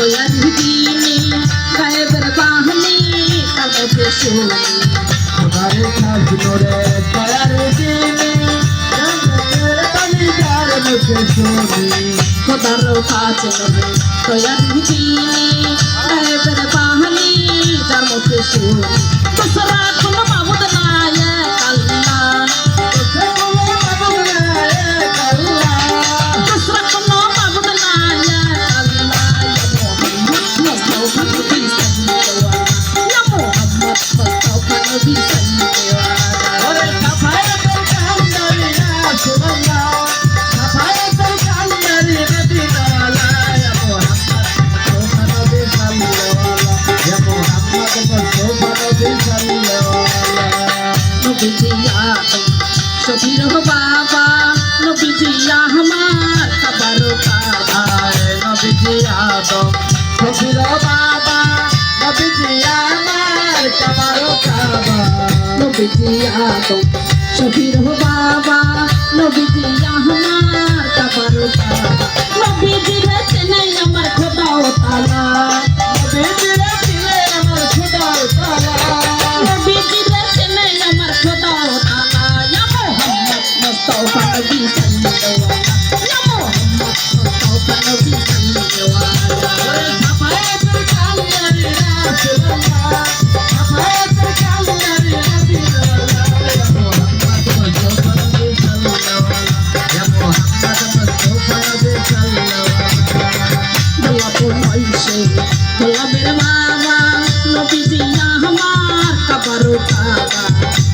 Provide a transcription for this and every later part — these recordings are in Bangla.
कोई अंधी ने कहे बरबाहने तब खुशो हमारे साथ नोरे प्यार के খোদারো কাজ নবে তৈরি জিনে আয় বের পাহনি দামকে শুনি সফির বাবা নবীজিয়া আমার খবরও কাবার নবীজিয়া তো সফির বাবা নবীজিয়া আমার খবরও কাবার নবীজিয়া তো সফির বাবা নবীজিয়া আমার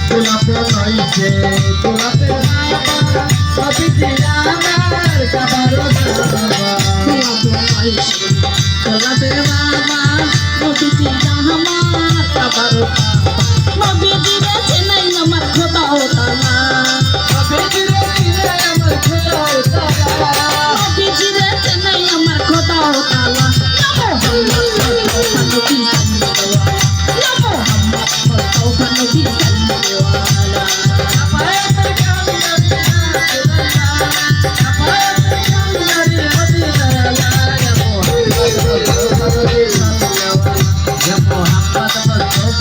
গোলাপের নাইছে গোলাপের বাবা। অতিথি